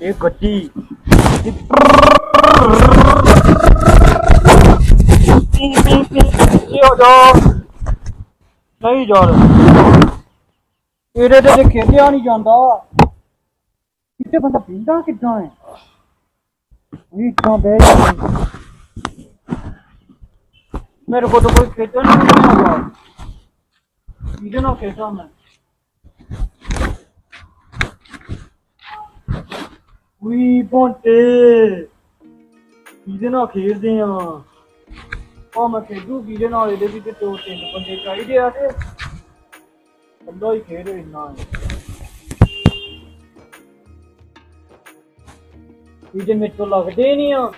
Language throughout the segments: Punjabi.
ਇਹ ਗੱਡੀ ਪੀ ਪੀ ਪੀ ਇਹ ਹੋ ਨਹੀਂ ਜਾ ਇਹਦੇ ਤੇ ਖੇਡਿਆ ਨਹੀਂ ਜਾਂਦਾ। ਕਿਤੇ ਬੰਦਾ ਪੀਂਦਾ ਕਿੱਦਾਂ ਹੈ? ਇਹ ਤਾਂ ਬਹਿ ਮੇਰੇ ਕੋਲ ਤਾਂ ਕੋਈ ਖੇਡਣ ਨਹੀਂ ਆਉਂਦਾ ਇਹਦੇ ਨਾਲ ਖੇਡਾਂ ਮੈਂ। ਉਈ ਬੋਂਟੇ। ਇਹਦੇ ਨਾਲ ਖੇਡਦੇ ਆ? ਉਹ ਮੈਂ ਖੇਡੂ, ਕਿਹਦੇ ਨਾਲ? ਇਹਦੇ ਵੀ ਤੇ ਦੋ ਤਿੰਨ ਬੰਦੇ ਚਾਹੀਦੇ ਆ ਤੇ ਬੰਦਾ ਹੀ ਖੇਡ ਇੰਨਾ ਇਹਦੇ ਮੇਰੇ ਤੋਂ ਲੱਗਦੇ ਨਹੀਂ ਆ।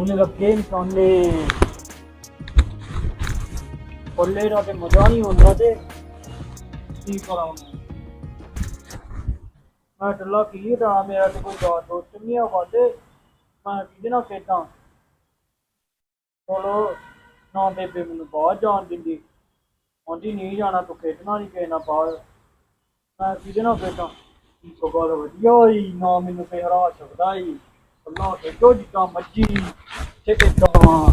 ਓਇਆ ਬੰਦੇ ਹੁਣ ਰੱਖੇ ਇਨਸਾਨੇ ਕੋਲੇ ਦਾ ਤੇ ਮਜ਼ਾ ਨਹੀਂ ਹੁੰਦਾ ਤੇ ਕੀ ਕਰਾਂ ਮੈਂ ਮੈਂ ਟੱਲਾ ਕੀ ਦਾ ਮੇਰਾ ਤੇ ਕੋਈ ਯਾਰ ਦੋਸਤ ਨਹੀਂ ਆ ਵਾਦੇ ਮੈਂ ਕਿਹਦੇ ਨਾਲ ਖੇਡਾਂ ਚਲੋ ਨਾ ਬੇਬੇ ਮੈਨੂੰ ਬਾਹਰ ਜਾਣ ਦਿੰਦੀ ਆਂਦੀ ਨਹੀਂ ਜਾਣਾ ਤੂੰ ਖੇਡਣਾ ਨਹੀਂ ਕਿਸੇ ਨਾਲ ਬਾਹਰ ਮੈਂ ਕਿਹਦੇ ਨਾਲ ਖੇਡਾਂ ਕੀ ਗੱਲ ਵਧੀਆ ਹੋਈ ਨਾ ਮੈਨੂੰ ਤੇ ਹਰਾ ਸਕਦਾ ਹੀ ਅੱਲਾ ਖੇਡੋ ਜਿੱਦਾਂ ਮਰਜ਼ੀ ਤੇ ਕਿਦਾਂ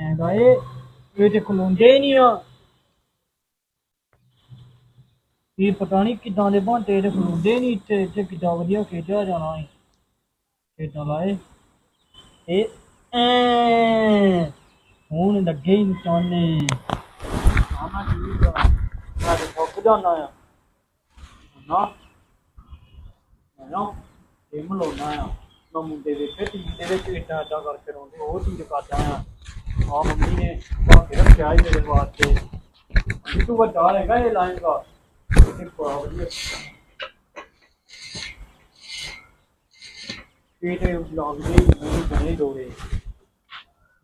ਐਂਦਾ ਇਹ ਤੇ ਖਲੋਂਦੇ ਨਹੀਂ ਆ। ਇਹ ਪਤਾ ਨਹੀਂ ਕਿਦਾਂ ਦੇ ਬੰਟੇ ਤੇ ਖਲੋਂਦੇ ਨਹੀਂ ਇੱਥੇ ਇੱਥੇ ਕਿੱਦਾਂ ਵਧੀਆ ਖੇਡਿਆ ਜਾਣਾ ਹੈ ਖੇਡਾਂ ਲਾਏ। ਇਹ ਐ, ਹੁਣ ਲੱਗੇ ਹੀ ਨਿਸ਼ਾਨੇ। ਆਮਾ ਠੀਕ ਆ ਮੈਂ ਤੇ ਜਾਣਾ ਆ। ਨਾ ਨਾ ਇਹ ਮਲੋਣਾ ਆ। ਮੈਂ ਮੁੰਡੇ ਵੇਖੇ ਟੀਵੀ ਦੇ ਵਿੱਚ ਇੱਟਾਂ ਇੱਟਾਂ ਕਰਕੇ ਰੋਂਦੇ ਉਹ ਚੀਜ਼ ਕਰਦਾ ਆ। ਆ ਮੰਮੀ ਨੇ ਕੇ ਰੱਖਿਆ ਹੀ ਮੇਰੇ ਵਾਸਤੇ। ਇਹ ਤੂੰ ਵੱਡਾ ਹੈਗਾ ਇਹ ਲਾਏਗਾ ਇਹ ਬੜਾ ਵਧੀਆ। ਇਹ ਤੇ ਲੱਗਦੇ ਹੀ ਨਹੀਂ ਬਣੇ ਦੋਰੇ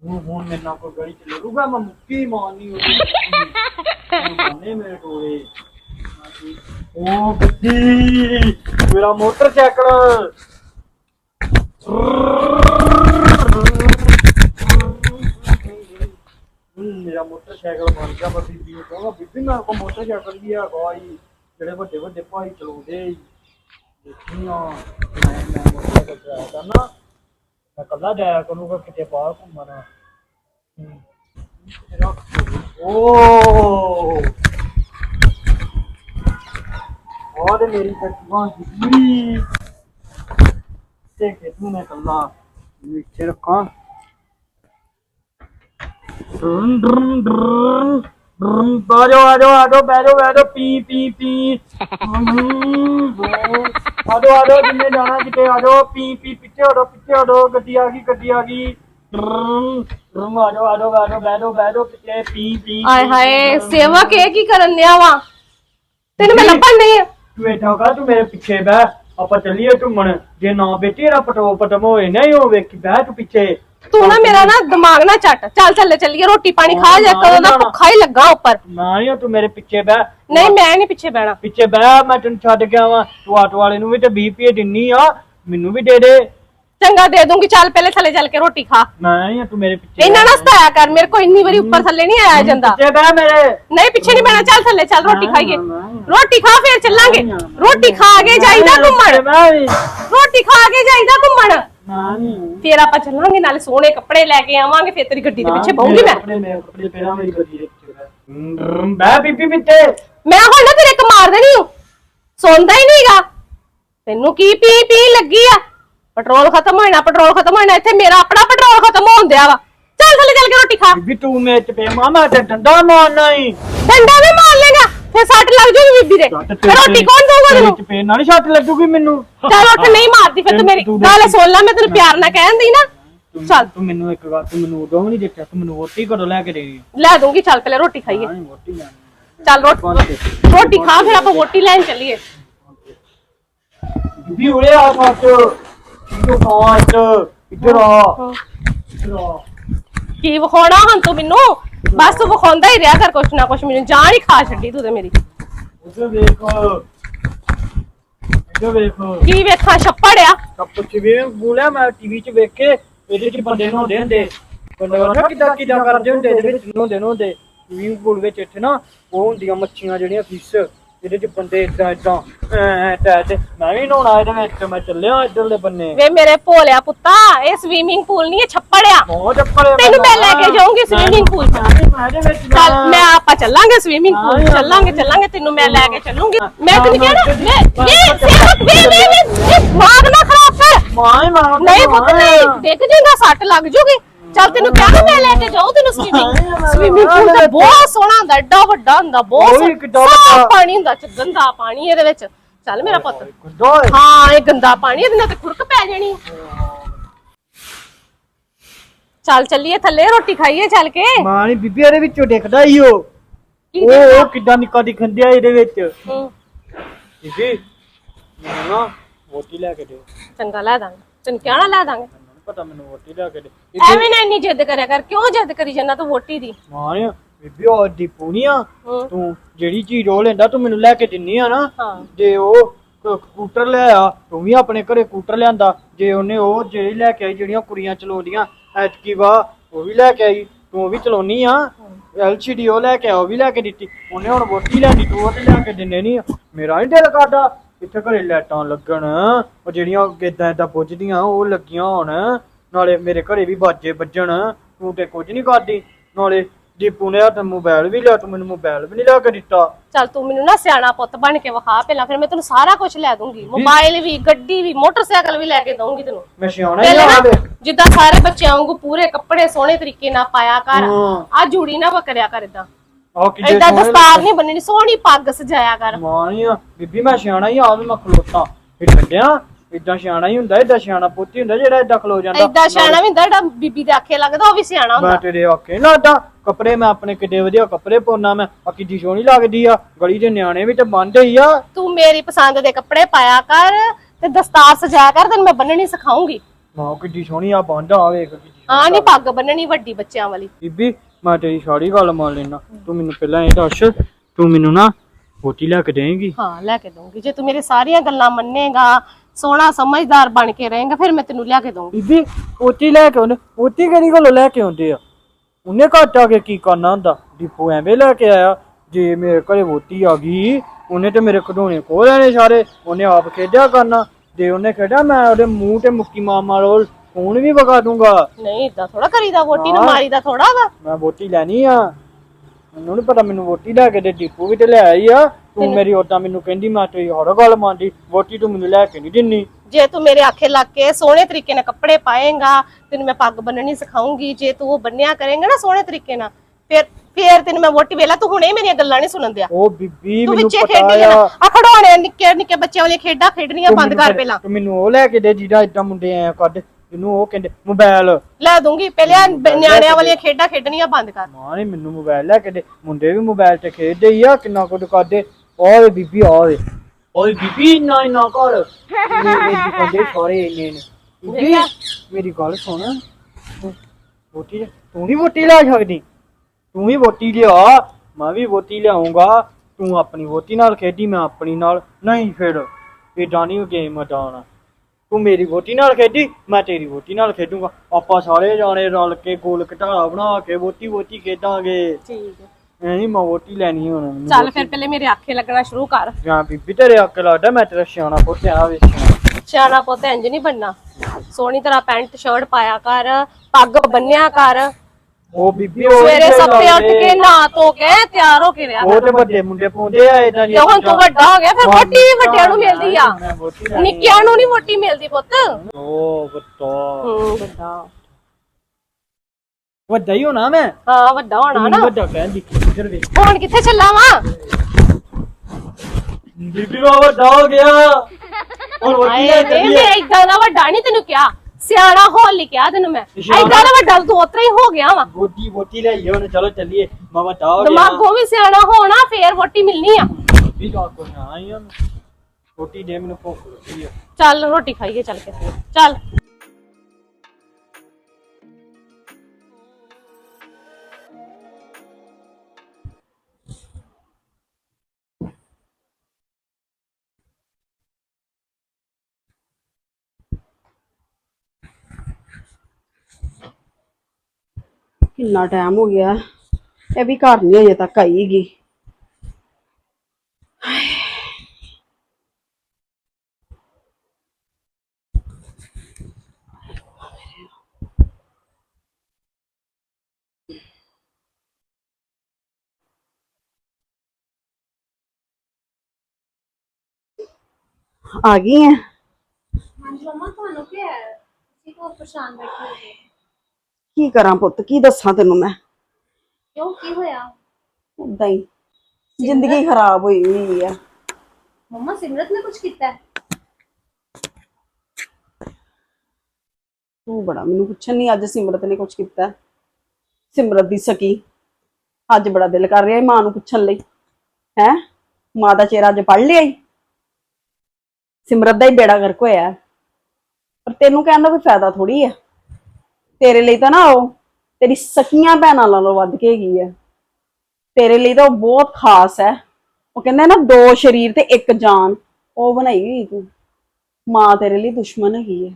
ਹੁਣ ਹੁਣ ਮੇਰੇ ਨਾਲ ਕੋਈ ਗੜੀ ਚ ਲੜੂਗਾ ਮੈਂ ਮੁੱਕੀ ਮਾਰਨੀ ਉਹਦੀ। ਮਾਰਨੇ ਮੇਰੇ ਟੋਲੇ ਉਹ ਗੱਡੀ, ਮੇਰਾ ਮੋਟਰਸਾਈਕਲ। ਮੇਰਾ ਮੋਟਰਸਾਈਕਲ ਬਣ ਗਿਆ ਪਰ ਬੀਬੀ ਨੂੰ। ਕਹਾਂਗਾ ਬੀਬੀ ਮੈਂ ਕੋ ਮੋਟਰਸਾਈਕਲ ਵੀ ਹੈਗਾ ਹੀ ਜਿਹੜੇ ਵੱਡੇ ਵੱਡੇ ਭਾਈ ਚਲਾਉਂਦੇ ਈ। ਦੇਖੀਆਂ ਮੈਂ ਮੈਂ ਮੋਟਰਸਾਈਕਲ ਚਲਾਇਆ ਕਰਨਾ ਮੈਂ ਕੱਲਾ ਜਾਇਆ ਕਰੂੰਗਾ ਕਿਤੇ ਬਾਹਰ ਘੁੰਮਣ। ਓ ਉਹ ਤੇ ਮੇਰੀ ਕਟਵਾ ਜੀ ਤੇ ਕਿ ਤੂੰ ਮੈਂ ਕੱਲਾ? ਇੱਥੇ ਰੱਖਾਂ। ਡਰਨ ਡਰਨ ਡਰਨ ਡਰਨ। ਬਾਜੋ ਆਜੋ ਆਜੋ ਬੈਜੋ ਬੈਜੋ ਪੀ ਪੀ ਪੀ। ਆਜੋ ਆਜੋ ਜਿੰਨੇ ਜਾਣਾ ਕਿਤੇ ਆਜੋ ਪੀ ਪੀ ਪਿੱਛੇ ਹਟੋ ਪਿੱਛੇ ਹਟੋ। ਗੱਡੀ ਆ ਗਈ ਗੱਡੀ ਆ ਗਈ। ਡਰਨ ਡਰਨ। ਆਜੋ ਆਜੋ ਬੈਜੋ ਬੈਜੋ ਬੈਜੋ ਪਿੱਛੇ ਪੀ ਪੀ ਆਏ ਹਾਏ ਸੇਵਕ ਇਹ ਕੀ ਕਰਨ ਲਿਆ ਵਾ? ਤੈਨੂੰ ਮੈਂ ਲੱਭਣ ਨਹੀਂ ਆ। ਤੂੰ ਬੈਠਾ ਕਾ ਤੂੰ ਮੇਰੇ ਪਿੱਛੇ ਬਹਿ ਆਪਾਂ ਚੱਲੀਏ ਘੁੰਮਣ। ਜੇ ਨਾ ਬੇਟੀ ਰਾ ਪਟੋ ਪਟਮ ਹੋਏ। ਨਹੀਂ ਹੋਵੇ ਕਿ ਬਹਿ ਤੂੰ ਪਿੱਛੇ। ਤੂੰ ਨਾ ਮੇਰਾ ਨਾ ਦਿਮਾਗ ਨਾ ਚੱਟ। ਚੱਲ ਚੱਲੇ ਚੱਲੀਏ ਰੋਟੀ ਪਾਣੀ ਖਾ ਜਾ ਕਦੋਂ ਦਾ ਭੁੱਖਾ ਹੀ ਲੱਗਾ ਉੱਪਰ। ਨਾ ਹੀ ਤੂੰ ਮੇਰੇ ਪਿੱਛੇ ਬਹਿ। ਨਹੀਂ ਮੈਂ ਨਹੀਂ ਪਿੱਛੇ ਬਹਿਣਾ। ਪਿੱਛੇ ਬਹਿ ਮੈਂ ਤੈਨੂੰ ਛੱਡ ਕੇ ਆਵਾਂ। ਤੂੰ ਆਟੋ ਵਾਲੇ ਨੂੰ ਵੀ ਤੇ 20 ਰੁਪਏ ਦਿੰਨੀ ਆ ਮੈਨੂੰ ਵੀ ਦੇ ਦੇ। ਚੰਗਾ ਦੇ ਦੂੰਗੀ। ਚੱਲ ਪਹਿਲੇ ਥੱਲੇ ਚੱਲ ਕੇ ਰੋਟੀ ਖਾ। ਨਾ ਹੀ ਤੂੰ ਮੇਰੇ ਪਿੱਛੇ ਇੰਨਾ ਨਾ ਸਤਾਇਆ ਕਰ। ਮੇਰੇ ਕੋ ਇੰਨੀ ਵਾਰੀ ਉੱਪਰ ਥੱਲੇ ਨਹੀਂ ਆਇਆ ਜਾਂਦਾ। ਪਿੱਛੇ ਬਹਿ ਮੇਰੇ। ਨਹੀਂ ਪਿੱਛੇ ਨਹੀਂ ਬਹਿਣਾ। ਚੱਲ ਥੱਲੇ ਚੱਲ ਰੋਟੀ ਖਾਈਏ ਨਾ, ਨਾ। ਰੋਟੀ ਖਾ ਫੇਰ ਚੱਲਾਂਗੇ। ਰੋਟੀ ਖਾ ਕੇ ਜਾਈਦਾ ਘੁੰਮਣ। ਮੈਂ ਰੋਟੀ ਖਾ ਕੇ ਜਾਈਦਾ ਘੁੰਮਣ। ਨਾ ਨਹੀਂ ਫੇਰ ਆਪਾਂ ਚੱਲਾਂਗੇ ਨਾਲੇ ਸੋਹਣੇ ਕੱਪੜੇ ਲੈ ਕੇ ਆਵਾਂਗੇ ਫੇਰ ਤੇਰੀ ਗੱਡੀ ਦੇ ਪਿੱਛੇ ਬਹੂੰਗੀ ਮੈਂ। ਆਪਣੇ ਮੇਰੇ ਕੱਪੜੇ ਪਹਿਲਾਂ ਮੇਰੀ ਗੱਡੀ ਦੇ ਪਿੱਛੇ ਬਹਿ। ਬਹਿ ਬੀਬੀ ਪਿੱਛੇ। ਮੈਂ ਹੁਣ ਨਾ ਤੇਰੇ ਇੱਕ ਮਾਰ ਦੇਣੀ ਹੂੰ ਸੌਂਦਾ ਹੀ ਨਹੀਂਗਾ। ਤੈਨੂੰ ਕੀ ਪੀ ਪੀ ਲੱਗੀ ਆ? ਪੈਟਰੋਲ ਖਤਮ ਹੋਣਾ ਪੈਟਰੋਲ ਖਤਮ ਹੋਣਾ। ਇੱਥੇ ਮੇਰਾ ਆਪਣਾ ਪੈਟਰੋਲ ਖਤਮ ਹੋਣ ਦਿਆ ਵਾ। ਚੱਲ ਥੱਲੇ ਚੱਲ ਕੇ ਰੋਟੀ ਖਾ। ਬੀਬੀ ਤੂੰ ਮੇਰੇ ਚ ਪੇ ਮਾਮਾ ਤੇ ਡੰਡਾ ਮਾਰਨਾ ਹੀ ਡੰਡਾ ਵੀ ਮਾਰ ਲੇਗਾ ਫੇਰ ਸੱਟ ਲੱਗ ਜੂਗੀ ਬੀਬੀ ਦੇ। ਫਿਰ ਰੋਟੀ ਕੌਣ ਦਊਗਾ ਤੈਨੂੰ? ਚ ਪੇ ਨਾਲ ਛੱਟ ਲੱਗੂਗੀ ਮੈਨੂੰ। ਚੱਲ ਉੱਠ ਨਹੀਂ ਮਾਰਦੀ ਫਿਰ ਤੂੰ ਮੇਰੀ। ਨਾਲੇ ਸੁਣ ਲੈ ਮੈਂ ਤੈਨੂੰ ਪਿਆਰ ਨਾਲ ਕਹਿੰਦੀ ਨਾ। ਤੂੰ- ਚੱਲ। ਤੂੰ ਮੈਨੂੰ ਇੱਕ ਗੱਲ ਤੂੰ ਮੈਨੂੰ ਉਦੋਂ ਵੀ ਨਹੀਂ ਦੇਖਿਆ ਤੂੰ ਮੈਨੂੰ ਰੋਟੀ ਕਦੋਂ ਲੈ ਕੇ ਦੇਣੀ ਲੈ ਦੂੰਗੀ ਚੱਲ ਪਹਿਲੇ ਰੋਟੀ ਖਾਈਏ। ਹਾਂ ਰੋਟੀ ਲੈਣੀ ਚੱਲ ਰੋਟੀ ਰੋਟੀ ਖਾ ਫਿਰ ਆਪਾਂ ਰੋਟੀ ਲੈਣ ਚੱਲੀਏ। ਬੀਬੀ ਉਰੇ ਆ ਸੱਚ ਤੂੰ ਕਾਂਟ ਇੱਧਰ ਆ। ਇੱਧਰ ਆ। ਕੀ ਵਿਖਾਉਣਾ ਹੁਣ ਤੂੰ ਮੈਨੂੰ? ਬਸ ਤੂੰ ਵਿਖਾਉਂਦਾ ਹੀ ਰਿਹਾ ਕਰ ਕੁਛ ਨਾ ਕੁਛ ਮੈਨੂੰ ਜਾਨ ਹੀ ਖਾ ਛੱਡੀ ਤੂੰ ਤੇ ਮੇਰੀ। ਉਧਰ ਵੇਖ। ਇੱਧਰ ਵੇਖ। ਕੀ ਵੇਖਾਂ ਛੱਪੜ ਆ। ਸਭ ਕੁਝ ਵੀ ਬੋਲਿਆ ਮੈਂ ਟੀਵੀ 'ਚ ਵੇਖ ਕੇ ਇਹਦੇ ਚ ਬੰਦੇ ਨਹਾਉਂਦੇ ਹੁੰਦੇ। ਬੰਦੇ ਨਾ ਕਿੱਦਾਂ ਕਿੱਦਾਂ ਕਰਦੇ ਹੁੰਦੇ ਇਹਦੇ ਵਿੱਚ ਨਹਾਉਂਦੇ ਨਹਾਉਂਦੇ। ਸਵੀਮਿੰਗ ਪੂਲ ਵਿੱਚ ਇੱਥੇ ਨਾ ਉਹ ਹੁੰਦੀਆਂ ਮੱਛੀਆਂ ਜਿਹੜੀਆਂ ਫਿਸ਼ ਇਹਦੇ ਚ ਬੰਦੇ ਇਦਾਂ ਇਦਾਂ ਐ ਟੈਟ ਮੈਂ ਵੀ ਨਹਾਉਣਾ ਇਹਦੇ ਵਿੱਚ ਮੈਂ ਚੱਲਿਆ ਇੱਧਰਲੇ ਬੰਨੇ। ਵੇ ਮੇਰੇ ਭੋਲਿਆ ਪੁੱਤਾ ਇਹ ਸਵੀਮਿੰਗ ਪੂਲ ਨਹੀਂ ਇਹ ਛੱਪੜ ਆ। ਬਹੁਤ ਚੱਪਲੇ ਤੈਨੂੰ ਮੈਂ ਲੈ ਕੇ ਜਾਊਂਗੀ swimming pool ਚ। ਮੈਂ ਇਹਦੇ ਵਿੱਚ ਚੱਲ। ਮੈਂ ਆਪਾਂ ਚੱਲਾਂਗੇ ਸਵੀਮਿੰਗ ਪੂਲ। ਚੱਲਾਂਗੇ ਚੱਲਾਂਗੇ ਤੈਨੂੰ ਮੈਂ ਲੈ ਕੇ ਚੱਲੂੰਗੀ। ਮੈਂ ਤੈਨੂੰ ਕਹਿਣਾ ਹਾਂ, ਵੇ ਵੇ ਹਾਂ, ਸੇਵਕ ਵੇ ਮਾਰ ਨਾ ਖਰਾਬ ਕਰ। ਮਾਂ ਹੀ ਮਾਂ ਨਹੀਂ ਪੁੱਤ ਨਹੀਂ ਦੇਖ ਜੇਗਾ ਸੱਟ ਲੱਗ ਜੂਗੀ। ਚੱਲ ਤੈਨੂੰ ਕਹਿਣਾ ਮੈਂ ਲੈ ਕੇ ਜਾਊ ਤੈਨੂੰ ਸਵੀਮਿੰਗ ਸਵੀਮਿੰਗ ਪੂਲ ਤਾਂ ਬਹੁਤ ਸੋਹਣਾ ਹੁੰਦਾ ਏਡਾ ਵੱਡਾ ਹੁੰਦਾ ਬਹੁਤ ਉਹੀ ਸੋਹਣਾ। ਕਿੱਡਾ ਸਾਫ਼ ਵੱਡਾ। ਪਾਣੀ ਹੁੰਦਾ ਚ ਗੰਦਾ ਪਾਣੀ ਇਹਦੇ ਵਿੱਚ। ਚੱਲ ਮੇਰਾ ਪੁੱਤ। ਗੁੱਡੋ ਹਾਂ ਇਹ ਗੰਦਾ ਪਾਣੀ ਇਹਦੇ ਨਾਲ ਤੇ ਖੁਰਕ ਪੈ ਜਾਣੀ। ਆ। ਚੱਲ ਚੱਲੀਏ ਥੱਲੇ ਰੋਟੀ ਖਾਈਏ ਚੱਲ ਕੇ। ਮਾਂ ਨਹੀਂ ਬੀਬੀ ਇਹਦੇ ਵਿੱਚੋਂ ਦਿਖਦਾ ਹੀ ਉਹ। ਕੀ ਉਹ ਉਹ ਕਿੱਦਾਂ ਨਿੱਕਾ ਦਿਖਣ ਇਹਦੇ ਵਿੱਚ। ਹੂੰ, ਬੀਬੀ ਮੈਨੂੰ ਨਾ ਵੋਟੀ ਲੈ ਕੇ ਦੇ ਚੰਗਾ ਲੈ ਦਾਂਗੇ। ਤੈਨੂੰ ਕਹਿਣਾ ਲੈ ਦਾਂਗੇ? ਨੀ ਪਤਾ ਮੈਨੂੰ ਵੋਟੀ ਲੈ ਕੇ ਦੇ। ਐਵੇਂ ਨਾ ਇੰਨੀ ਜਿੱਦ ਕਰਿਆ ਕਰ ਕਿਉਂ ਜਿੱਦ ਕਰੀ ਜੰਨਾ ਤੂੰ ਵੋਟੀ ਦੀ? ਮਾਂ ਨੀ, ਬੀਬੀ ਉਹ ਦੀਪੂ ਨੀ ਆ ਹੂੰ, ਤੂੰ ਜਿਹੜੀ ਚੀਜ਼ ਉਹ ਲੈਂਦਾ ਤੂੰ ਮੈਨੂੰ ਲੈ ਕੇ ਦਿੰਨੀ ਆ ਨਾ ਹਾਂ। ਜੇ ਉਹ ਕ- ਸਕੂਟਰ ਲਿਆ ਤੂੰ ਵੀ ਆਪਣੇ ਘਰੇ ਸਕੂਟਰ ਲਿਆਂਦਾ ਜੇ ਉਹਨੇ ਉਹ ਜਿਹੜੀ ਲੈ ਕੇ ਆਈ ਜਿਹੜੀਆਂ ਕੁੜੀਆਂ ਚਲਾਉਂਦੀਆਂ ਐਕਟਿਵਾ ਉਹ ਵੀ ਲੈ ਕੇ ਆਈ ਤੂੰ ਉਹ ਵੀ ਚਲਾਉਣੀ ਆ ਐਲਸੀਡੀ ਉਹ ਲੈ ਕੇ ਆ ਉਹ ਵੀ ਲੈ ਕੇ ਦਿੱਤੀ ਉਹਨੇ ਹੁਣ ਵੋਟੀ ਲੈਂਦੀ ਤੂੰ ਉਹ ਤੇ ਲੈ ਕੇ ਦਿੰਨੇ ਨਹੀਂ ਮੇਰਾ ਨਹੀਂ ਦਿਲ ਕਰਦਾ ਇੱਥੇ ਘਰੇ ਲਾਈਟਾਂ ਲੱਗਣ? ਉਹ ਜਿਹੜੀਆਂ ਇਦਾਂ ਇਦਾਂ ਪੁੱਜਦੀਆਂ ਉਹ ਲੱਗੀਆਂ ਹੋਣ। ਨਾਲੇ ਮੇਰੇ ਘਰੇ ਵੀ ਬਾਜੇ ਵੱਜਣ। ਤੂੰ ਤੇ ਕੁਝ ਨਹੀਂ ਕਰਦੀ। ਨਾਲੇ ਦੀਪੂ ਨੇ ਹੱਥ ਮੋਬਾਈਲ ਵੀ ਲਿਆ ਤੂੰ ਮੈਨੂੰ ਮੋਬਾਈਲ ਵੀ ਨਹੀਂ ਲਿਆ ਕੇ ਦਿੱਤਾ। ਚੱਲ ਤੂੰ ਮੈਨੂੰ ਨਾ ਸਿਆਣਾ ਪੁੱਤ ਬਣ ਕੇ ਵਿਖਾ ਪਹਿਲਾਂ ਫਿਰ ਮੈਂ ਤੈਨੂੰ ਸਾਰਾ ਕੁਝ ਲੈ ਦੂੰਗੀ ਮੋਬਾਈਲ ਵੀ ਗੱਡੀ ਵੀ ਮੋਟਰਸਾਈਕਲ ਵੀ ਲੈ ਕੇ ਦਊਂਗੀ ਤੈਨੂੰ। ਮੈਂ ਸਿਆਣਾ ਹੀ ਪਹਿਲੇ ਨਾ ਜਿੱਦਾਂ ਸਾਰੇ ਬੱਚਿਆਂ ਵਾਂਗੂ ਪੂਰੇ ਕੱਪੜੇ ਸੋਹਣੇ ਤਰੀਕੇ ਨਾਲ ਪਾਇਆ ਕਰ। ਹਾਂ। ਆ ਜੂੜੀ ਨਾ ਵਕਰਿਆ ਕਰ ਇਦਾਂ ਆ ਕਿ ਏਦਾਂ ਦਸਤਾਰ ਨਹੀਂ ਬੰਨਣੀ ਸੋਹਣੀ ਪੱਗ ਸਜਾਇਆ ਕਰ। ਮਾਂ ਨੀ ਆ ਬੀਬੀ ਮੈਂ ਸਿਆਣਾ ਹੀ ਆ ਵੀ ਮੈਂ ਖਲੋਤਾ। ਇਹ ਛੱਡਿਆ ਇਦਾਂ ਸਿਆਣਾ ਹੀ ਹੁੰਦਾ ਏਦਾਂ ਸਿਆਣਾ ਪੁੱਤੀ ਹੁੰਦਾ ਜਿਹੜਾ ਏਦਾਂ ਖਲੋ ਜਾਂਦਾ। ਏਦਾਂ ਸਿਆਣਾ ਵੀ ਹੁੰਦਾ ਜਿਹੜਾ ਬੀਬੀ ਦੇ ਆਖੇ ਲੱਗਦਾ ਉਹ ਵੀ ਸਿਆਣਾ ਹੁੰਦਾ। ਮੈਂ ਤੇਰੇ ਆਕੇ ਲਾਦਾ ਕੱਪੜੇ ਮੈਂ ਆਪਣੇ ਕਿੱਡੇ ਵਧੀਆ ਕੱਪੜੇ ਪਾਉਣਾ ਮੈਂ ਆ ਕਿੱਡੀ ਸੋਹਣੀ ਲੱਗਦੀ ਆ ਗਲੀ ਦੇ ਨਿਆਣੇ ਵੀ ਤੇ ਬੰਦੇ ਹੀ ਆ। ਤੂੰ ਮੇਰੀ ਪਸੰਦ ਦੇ ਕੱਪੜੇ ਪਾਇਆ ਕਰ ਤੇ ਦਸਤਾਰ ਸਜਾਇਆ ਕਰ ਤੈਨੂੰ ਮੈਂ ਬੰਨਣੀ ਸਿਖਾਉਂਗੀ। ਮਾਂ ਕਿੱਡੀ ਸੋਹਣੀ ਆ ਬੰਦਾ ਆ ਵੇਖ ਕਿੱਡੀ ਹਾਂ ਨਹੀਂ ਪੱਗ ਬੰਨਣੀ ਵੱਡੀ ਬੱਚਿਆਂ ਵਾਲੀ। ਬੀਬੀ ਮੈਂ ਤੇਰੀ ਸਾਰੀ ਗੱਲ ਮੰਨ ਲੈਣਾ ਤੂੰ ਮੈਨੂੰ ਪਹਿਲਾਂ ਇਹ ਦੱਸ ਤੂੰ ਮੈਨੂੰ ਨਾ ਰੋਟੀ ਲੈ ਕੇ ਦੇਂਗੀ ਹਾਂ ਲੈ ਕੇ ਦਊਂਗੀ। ਜੇ ਤੂੰ ਮੇਰੀ ਸਾਰੀਆਂ ਗੱਲਾਂ ਮੰਨੇਗਾ ਸੋਹਣਾ ਸਮਝਦਾਰ ਬਣ ਕੇ ਰਹੇਗਾ ਫਿਰ ਮੈਂ ਤੈਨੂੰ ਲਿਆ ਕੇ ਦਊਂਗੀ। ਬੀਬੀ ਪੋਤੀ ਲੈ ਕੇ ਆਉਂਦੇ ਪੋਤੀ ਕਿਹੜੀ ਕੋਲੋਂ ਲੈ ਕੇ ਆਉਂਦੇ ਆ? ਉਹਨੇ ਘੱਟ ਆ ਕੇ ਕੀ ਕਰਨਾ ਹੁੰਦਾ? ਦੀਪੂ ਐਵੇਂ ਲੈ ਕੇ ਆਇਆ ਜੇ ਮੇਰੇ ਘਰੇ ਵੋਟੀ ਆ ਗਈ ਉਹਨੇ ਤੇ ਮੇਰੇ ਖਿਡੌਣੇ ਖੋਹ ਲੈਣੇ ਸਾਰੇ ਉਹਨੇ ਆਪ ਖੇਡਿਆ ਕਰਨਾ। ਜੇ ਉਹਨੇ ਖੇਡਿਆ ਮੈਂ ਉਹਦੇ ਮੂੰਹ ਤੇ ਮੁੱਕੀ ਮਾਰ ਮਾਰੋ ਫੋਨ ਵੀ ਵਗਾ ਦੂੰਗਾ। ਨਹੀਂ ਇਦਾਂ ਥੋੜਾ ਕਰੀਦਾ ਵੋਟੀ ਨੂੰ ਮਾਰੀਦਾ ਥੋੜਾ ਵਾ। ਮੈਂ ਵੋਟੀ ਲੈਣੀ ਆ। ਮੈਨੂੰ ਨਹੀਂ ਪਤਾ ਮੈਨੂੰ ਵੋਟੀ ਲੈ ਕੇ ਦੇ ਦੀਪੂ ਵੀ ਤੇ ਲੈ ਆਈ ਆ। ਤੂੰ ਮੇਰੀ ਉਦਾਂ ਮੈਨੂੰ ਕਹਿੰਦੀ ਮੈਂ ਤੇਰੀ ਹਰ ਗੱਲ ਮੰਨਦੀ ਵੋਟੀ ਤੂੰ ਮੈਨੂੰ ਲੈ ਕੇ ਨਹੀਂ ਦਿੰਨੀ ਜੇ ਤੂੰ ਮੇਰੇ ਆਖੇ ਲੱਗ ਕੇ ਸੋਹਣੇ ਤਰੀਕੇ ਨਾਲ ਕੱਪੜੇ ਪਾਏਗਾ ਤੈਨੂੰ ਮੈਂ ਪੱਗ ਬੰਨਣੀ ਸਿਖਾਉਂਗੀ ਜੇ ਤੂੰ ਉਹ ਬੰਨਿਆ ਕਰੇਂਗਾ ਨਾ ਸੋਹਣੇ ਤਰੀਕੇ ਨਾਲ ਫਿਰ ਫਿਰ ਤੈਨੂੰ ਮੈਂ ਵੋਟੀ ਵੇਲਾ ਤੂੰ ਹੁਣੇ ਮੇਰੀਆਂ ਗੱਲਾਂ ਨਹੀਂ ਸੁਣਨ ਦਿਆ। ਉਹ ਬੀਬੀ ਤੂੰ ਮੈਨੂੰ ਵਿੱਚੇ ਪਤਾ ਖੇਡੀ ਆ। ਆ। ਆ ਖੜਾਉਣੇ ਨਿੱਕੇ ਨਿੱਕੇ ਬੱਚਿਆਂ ਵਾਲੀਆਂ ਖੇਡਾਂ ਖੇਡਣੀਆਂ ਤੂੰ ਬੰਦ ਮੈਨੂੰ ਕਰ ਪਹਿਲਾਂ। ਤੂੰ ਮੈਨੂੰ ਉਹ ਲੈ ਕੇ ਦੇ ਜਿਹਦਾ ਇਦਾਂ ਮੁੰਡੇ ਐ ਕੱਢ। ਜਿਹਨੂੰ ਉਹ ਕਹਿੰਦੇ ਮੋਬਾਈਲ ਲੈ ਦੂੰਗੀ ਪਹਿਲੇ ਆਹ ਬ- ਨਿਆਣਿਆਂ ਵਾਲੀਆਂ ਖੇਡਾਂ ਖੇਡਣੀਆਂ ਬੰਦ ਕਰ। ਮਾਂ ਨੇ ਮੈਨੂੰ ਮੋਬਾਈਲ ਲੈ ਕੇ ਦੇ ਮੁੰਡੇ ਵੀ ਮੋਬਾਈਲ ਤੇ ਖੇਡਦੇ ਹੀ ਆ ਕਿੰਨਾ ਕੁਝ ਕਰਦੇ। ਓਏ ਬੀਬੀ ਓਏ ਓਏ ਬੀਬੀ ਇੰਨਾ ਇੰਨਾ ਕਰ। ਮੇਰੇ ਬੰਦੇ ਸਾਰੇ ਇੰਨੇ ਨੇ। ਬੀਬੀ ਮੇਰੀ ਗੱਲ ਸੁਣ। ਤੂੰ ਵੋਟੀ ਤੂੰ ਨਹੀਂ ਵੋਟੀ ਲੈ ਸਕਦੀ। ਤੂੰ ਹੀ ਵੋਟੀ ਲਿਆ। ਮੈਂ ਵੀ ਵੋਟੀ ਲਿਆਉਂਗਾ। ਤੂੰ ਆਪਣੀ ਵੋਟੀ ਨਾਲ ਖੇਡੀ ਮੈਂ ਆਪਣੀ ਨਾਲ। ਨਹੀਂ ਫਿਰ ਏਦਾਂ ਨਹੀਂ ਗੇਮ ਮਟਾਉਣਾ ਤੂੰ ਮੇਰੀ ਵੋਟੀ ਨਾਲ ਖੇਡੀ ਮੈਂ ਤੇਰੀ ਵੋਟੀ ਨਾਲ ਖੇਡੂੰਗਾ। ਆਪਾਂ ਸਾਰੇ ਜਾਣੇ ਰਲ ਕੇ ਗੋਲ ਘਟਾਲਾ ਬਣਾ ਕੇ ਵੋਟੀ ਵੋਟੀ ਖੇਡਾਂਗੇ। ਠੀਕ ਹੈ। ਐ ਨਹੀਂ ਮੈਂ ਵੋਟੀ ਲੈਣੀ ਹੁਣ ਮੈਨੂੰ ਚੱਲ ਫਿਰ ਪਹਿਲੇ ਮੇਰੇ ਆਖੇ ਲੱਗਣਾ ਸ਼ੁਰੂ ਕਰ। ਜਾਂ ਬੀਬੀ ਤੇਰੇ ਅੱਕ ਲੱਗਦਾ ਮੈਂ ਤੇਰਾ ਸਿਆਣਾ ਪੁੱਤ ਆ ਵੇ ਸਿਆਣਾ ਸਿਆਣਾ ਪੁੱਤ ਇੰਜ ਨਹੀਂ ਬੰਨਾ ਸੋਹਣੀ ਤਰ੍ਹਾਂ ਪੈਂਟ ਸ਼ਰਟ ਪਾਇਆ ਕਰ ਪੱਗ ਬੰਨਿਆ ਕਰ। ਉਹ ਬੀਬੀ ਉਹ ਸਵੇਰੇ ਸੱਤੇ ਉੱਠ। ਕੇ ਨਹਾ ਧੋ ਕੇ ਤਿਆਰ ਹੋ ਕੇ ਰਿਹਾ ਉਹ ਤੇ ਵੱਡੇ ਮੁੰਡੇ ਪਾਉਂਦੇ ਆ ਇਦਾਂ ਤੇ ਹੁਣ ਤੂੰ ਵੱਡਾ ਹੋ ਗਿਆ ਫਿਰ ਵੋਟੀ ਵੀ ਵੱਡਿਆਂ ਨੂੰ ਮਿਲਦੀ ਆ। ਨਿੱਕਿਆਂ ਨੂੰ ਨਹੀਂ ਵੋਟੀ ਮਿਲਦੀ ਪੁੱਤ। ਉਹ ਬੱਤਾ ਹੂੰ। ਵੱਡਾ। ਵੱਡਾ ਹੀ ਹੋਣਾ ਮੈਂ। ਹਾਂ ਵੱਡਾ ਹੋਣਾ ਨਾ। ਵੱਡਾ ਕਹਿੰਦੀ ਇੱਧਰ ਵੇਖ ਹੁਣ ਕਿੱਥੇ ਚੱਲਾਂ ਵਾ? ਬੀਬੀ ਦਾ ਵੱਡਾ ਹੋ ਗਿਆ। ਹੁਣ ਵੋਟੀ ਹਾਏ ਲੈ ਵੇ ਚੱਲੀਏ। ਮੈਂ ਇਦਾਂ ਦਾ ਵੱਡਾ ਨਹੀਂ ਤੈਨੂੰ ਕਿਹਾ। ਸਿਆਣਾ ਹੋਣ ਲਈ ਕਿਹਾ ਤੈਨੂੰ ਮੈਂ? ਇਦਾਂ ਦਾ ਵੱਡਾ ਤੂੰ ਉਤਰਾ ਹੀ ਹੋ ਗਿਆ ਵਾ। ਵੋਟੀ ਵੋਟੀ ਲੈ ਹੁਣ ਚਲੋ ਚੱਲੀਏ। ਮੈਂ ਹੋ ਗਿਆ। ਦਿਮਾਗੋਂ ਵੀ ਸਿਆਣਾ ਹੋਣਾ ਫੇਰ ਵੋਟੀ ਮਿਲਣੀ ਆ। ਵੀ ਜਾ ਕੋ ਨਾ ਆਈ ਹੁਣ ਵੋਟੀ ਦੇ ਮੈਨੂੰ ਭੁੱਖ ਲੱਗੀ ਆ। ਚੱਲ ਰੋਟੀ ਖਾਈਏ ਚੱਲ ਕੇ। ਚੱਲ। ਕਿੰਨਾ ਟਾਈਮ ਹੋ ਗਿਆ। ਇਹ ਵੀ ਘਰ ਨਹੀਂ ਅਜੇ ਤੱਕ ਆਈਗੀ ਆ ਗਈ ਹੈ ਹਾਂਜੀ, ਮੰਮਾ, ਤੁਹਾਨੂੰ ਕੀ ਹੈ ਤੁਸੀਂ ਕੋ ਪਰੇਸ਼ਾਨ ਬੈਠੇ ਹੋਗੇ ਕੀ ਕਰਾਂ ਪੁੱਤ? ਕੀ ਦੱਸਾਂ ਤੈਨੂੰ ਮੈਂ? ਕਿਉਂ? ਕੀ ਹੋਇਆ? ਉਦਾਂ ਹੀ। ਜ਼ਿੰਦਗੀ ਖਰਾਬ ਹੋਈ ਹੋਈ ਆ। ਮੰਮਾ ਸਿਮਰਤ ਨੇ ਕੁਝ ਕੀਤਾ? ਹੈ ਤੂੰ ਬੜਾ ਮੈਨੂੰ ਪੁੱਛਣ ਨਹੀਂ ਅੱਜ ਸਿਮਰਤ ਨੇ ਕੁਝ ਕੀਤਾ? ਸਿਮਰਤ ਦੀ ਸਕੀ। ਅੱਜ ਬੜਾ ਦਿਲ ਕਰ ਰਿਹਾ ਈ ਮਾਂ ਨੂੰ ਪੁੱਛਣ ਲਈ। ਹੈ? ਮਾਂ ਦਾ ਚਿਹਰਾ ਅੱਜ ਪੜ ਲਿਆ ਈ। ਸਿਮਰਤ ਦਾ ਹੀ ਬੇੜਾ ਗਰਕ ਹੋਇਆ। ਪਰ ਤੈਨੂੰ ਕਹਿਣ ਦਾ ਕੋਈ ਫਾਇਦਾ ਥੋੜੀ ਆ। ਤੇਰੇ ਲਈ ਤਾਂ ਨਾ ਉਹ ਤੇਰੀ ਸਕੀਆਂ ਭੈਣਾਂ ਨਾਲੋਂ ਵੱਧ ਕੇ ਹੈਗੀ ਆ। ਤੇਰੇ ਲਈ ਤਾਂ ਉਹ ਬਹੁਤ ਖਾਸ ਹੈ। ਉਹ ਕਹਿੰਦੇ ਨਾ ਦੋ ਸਰੀਰ ਤੇ ਇੱਕ ਜਾਨ ਉਹ ਬਣਾਈ ਹੋਈ ਤੂੰ। ਮਾਂ ਤੇਰੇ ਲਈ ਦੁਸ਼ਮਣ ਹੈਗੀ ਹੈ